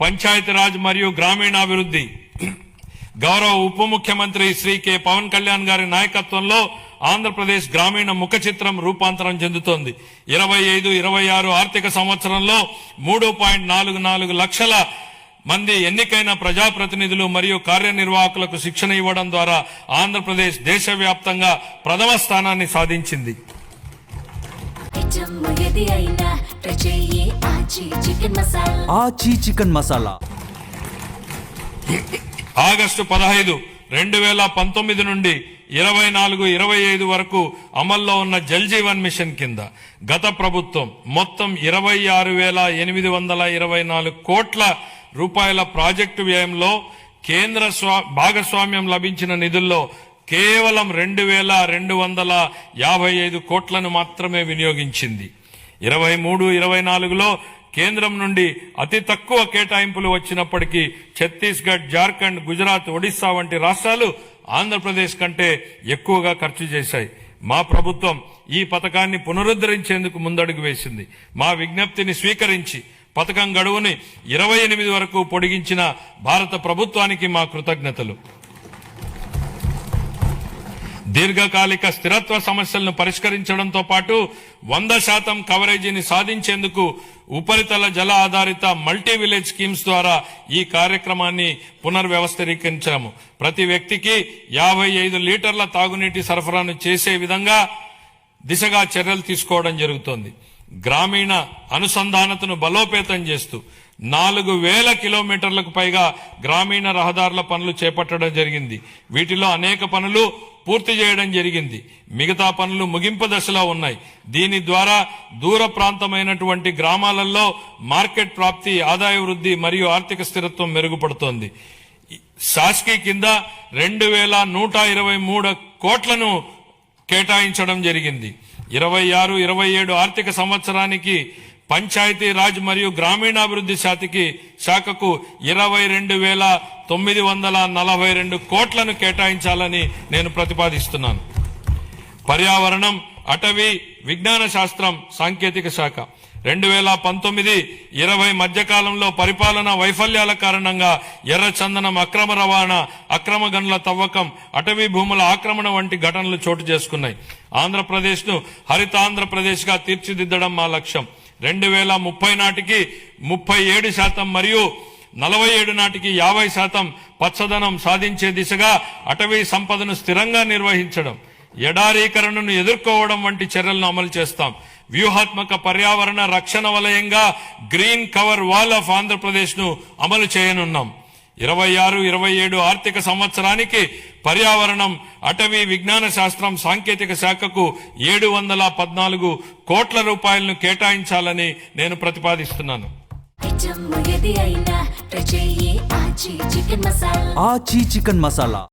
పంచాయతీరాజ్ మరియు గ్రామీణాభివృద్ధి. గౌరవ ఉప ముఖ్యమంత్రి శ్రీ కె. పవన్ కళ్యాణ్ గారి నాయకత్వంలో ఆంధ్రప్రదేశ్ గ్రామీణ ముఖ చిత్రం రూపాంతరం చెందుతోంది. ఇరవై ఐదు ఇరవై ఆరు ఆర్థిక సంవత్సరంలో మూడు పాయింట్ నాలుగు నాలుగు లక్షల మంది ఎన్నికైన ప్రజాప్రతినిధులు మరియు కార్యనిర్వాహకులకు శిక్షణ ఇవ్వడం ద్వారా ఆంధ్రప్రదేశ్ దేశవ్యాప్తంగా ప్రథమ స్థానాన్ని సాధించింది. అయినా Aachi chicken masala. Aachi chicken masala. August పదహైదు రెండు వేల పంతొమ్మిది నుండి ఇరవై నాలుగు ఇరవై ఐదు వరకు అమల్లో ఉన్న జల్ జీవన్ మిషన్ కింద గత ప్రభుత్వం మొత్తం ఇరవై ఆరు వేల ఎనిమిది వందల ఇరవై నాలుగు కోట్ల రూపాయల ప్రాజెక్టు వ్యయంలో కేంద్ర స్వా- భాగస్వామ్యం లభించిన నిధుల్లో కేవలం రెండు వేల రెండు వందల యాభై ఐదు కోట్లను మాత్రమే వినియోగించింది. ఇరవై మూడు ఇరవై నాలుగులో కేంద్రం నుండి అతి తక్కువ కేటాయింపులు వచ్చినప్పటికీ ఛత్తీస్గఢ్ జార్ఖండ్ గుజరాత్ ఒడిస్సా వంటి రాష్ట్రాలు ఆంధ్రప్రదేశ్ కంటే ఎక్కువగా ఖర్చు చేశాయి. మా ప్రభుత్వం ఈ పథకాన్ని పునరుద్ధరించేందుకు ముందడుగు వేసింది. మా విజ్ఞప్తిని స్వీకరించి పథకం గడువుని ఇరవై ఎనిమిది వరకు పొడిగించిన భారత ప్రభుత్వానికి మా కృతజ్ఞతలు. దీర్ఘకాలిక స్థిరత్వ సమస్యలను పరిష్కరించడంతో పాటు వంద శాతం కవరేజీని సాధించేందుకు ఉపరితల జల ఆధారిత మల్టీ విలేజ్ స్కీమ్స్ ద్వారా ఈ కార్యక్రమాన్ని పునర్వ్యవస్థీకరించాము. ప్రతి వ్యక్తికి యాభై ఐదు లీటర్ల తాగునీటి సరఫరాను చేసే విధంగా దిశగా చర్యలు తీసుకోవడం జరుగుతోంది. గ్రామీణ అనుసంధానతను బలోపేతం చేస్తూ నాలుగు వేల కిలోమీటర్లకు పైగా గ్రామీణ రహదారుల పనులు చేపట్టడం జరిగింది. వీటిలో అనేక పనులు పూర్తి చేయడం జరిగింది. మిగతా పనులు ముగింపు దశలో ఉన్నాయి. దీని ద్వారా దూర ప్రాంతమైనటువంటి గ్రామాలలో మార్కెట్ ప్రాప్తి ఆదాయ వృద్ధి మరియు ఆర్థిక స్థిరత్వం మెరుగుపడుతోంది. శాస్కీ కింద రెండు వేల నూట ఇరవై మూడు కోట్లను కేటాయించడం జరిగింది. ఇరవై ఆరు ఇరవై ఏడు ఆర్థిక సంవత్సరానికి పంచాయతీ రాజ్ మరియు గ్రామీణాభివృద్ధి శాఖకి శాఖకు ఇరవై రెండు వేల తొమ్మిది వందల నలభై రెండు కోట్లను కేటాయించాలని నేను ప్రతిపాదిస్తున్నాను. పర్యావరణం అటవీ విజ్ఞాన శాస్త్రం సాంకేతిక శాఖ. రెండు వేల పంతొమ్మిది ఇరవై మధ్యకాలంలో పరిపాలన వైఫల్యాల కారణంగా ఎర్రచందనం అక్రమ రవాణా అక్రమ గనుల తవ్వకం అటవీ భూముల ఆక్రమణ వంటి ఘటనలు చోటు చేసుకున్నాయి. ఆంధ్రప్రదేశ్ను హరితాంధ్రప్రదేశ్గా తీర్చిదిద్దడం మా లక్ష్యం. రెండు వేల ముప్పై నాటికి ముప్పై ఏడు శాతం మరియు నలభై ఏడు నాటికి యాభై శాతం పచ్చదనం సాధించే దిశగా అటవీ సంపదను స్థిరంగా నిర్వహించడం ఎడారీకరణను ఎదుర్కోవడం వంటి చర్యలను అమలు చేస్తాం. వ్యూహాత్మక పర్యావరణ రక్షణ వలయంగా గ్రీన్ కవర్ వాల్ ఆఫ్ ఆంధ్రప్రదేశ్ను అమలు చేయనున్నాం. ఇరవై ఆరు ఇరవై ఏడు ఆర్థిక సంవత్సరానికి పర్యావరణం అటవీ విజ్ఞాన శాస్త్రం సాంకేతిక శాఖకు ఏడు వందల పద్నాలుగు కోట్ల రూపాయలను కేటాయించాలని నేను ప్రతిపాదిస్తున్నాను. చికెన్ మసాలా.